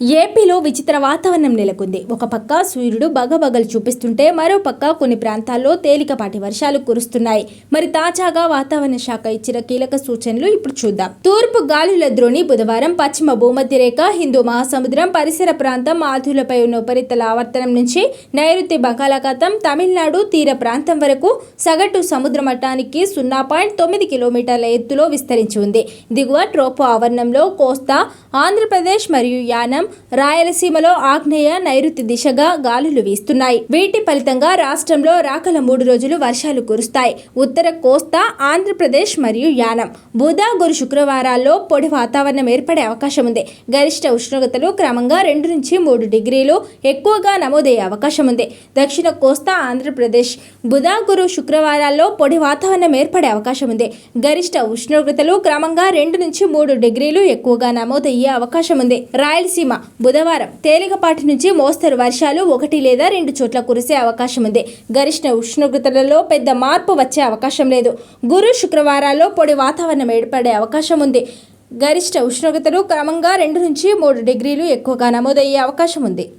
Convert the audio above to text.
ఏపీలో విచిత్ర వాతావరణం నెలకొంది. ఒక పక్క సూర్యుడు బగబగలు చూపిస్తుంటే మరో పక్క కొన్ని ప్రాంతాల్లో తేలికపాటి వర్షాలు కురుస్తున్నాయి. మరి తాజాగా వాతావరణ శాఖ ఇచ్చిన కీలక సూచనలు ఇప్పుడు చూద్దాం. తూర్పు గాలుల ద్రోణి బుధవారం పశ్చిమ భూమధ్య రేఖ హిందూ మహాసముద్రం పరిసర ప్రాంతం ఆధులపై ఉన్న ఉపరితల ఆవర్తనం నుంచి నైరుతి బంగాళాఖాతం తమిళనాడు తీర ప్రాంతం వరకు సగటు సముద్ర మట్టానికి సున్నా పాయింట్ తొమ్మిది కిలోమీటర్ల ఎత్తులో విస్తరించి ఉంది. దిగువ ట్రోపో ఆవరణంలో కోస్తా ఆంధ్రప్రదేశ్ మరియు యానం రాయలసీమలో ఆగ్నేయ నైరుతి దిశగా గాలులు వీస్తున్నాయి. వీటి ఫలితంగా రాష్ట్రంలో రాకల మూడు రోజులు వర్షాలు కురుస్తాయి. ఉత్తర కోస్తా ఆంధ్రప్రదేశ్ మరియు యానం. బుధ గురు శుక్రవారాల్లో పొడి వాతావరణం ఏర్పడే అవకాశం ఉంది. గరిష్ట ఉష్ణోగ్రతలు క్రమంగా రెండు నుంచి మూడు డిగ్రీలు ఎక్కువగా నమోదయ్యే అవకాశం ఉంది. దక్షిణ కోస్తా ఆంధ్రప్రదేశ్. బుధ గురు శుక్రవారాల్లో పొడి వాతావరణం ఏర్పడే అవకాశం ఉంది. గరిష్ట ఉష్ణోగ్రతలు క్రమంగా రెండు నుంచి మూడు డిగ్రీలు ఎక్కువగా నమోదయ్యే అవకాశం ఉంది. రాయలసీమ బుధవారం తేలికపాటి నుంచి మోస్తరు వర్షాలు ఒకటి లేదా రెండు చోట్ల కురిసే అవకాశం ఉంది. గరిష్ట ఉష్ణోగ్రతలలో పెద్ద మార్పు వచ్చే అవకాశం లేదు. గురు శుక్రవారాల్లో పొడి వాతావరణం ఏర్పడే అవకాశం ఉంది. గరిష్ట ఉష్ణోగ్రతలు క్రమంగా రెండు నుంచి మూడు డిగ్రీలు ఎక్కువగా నమోదయ్యే అవకాశం ఉంది.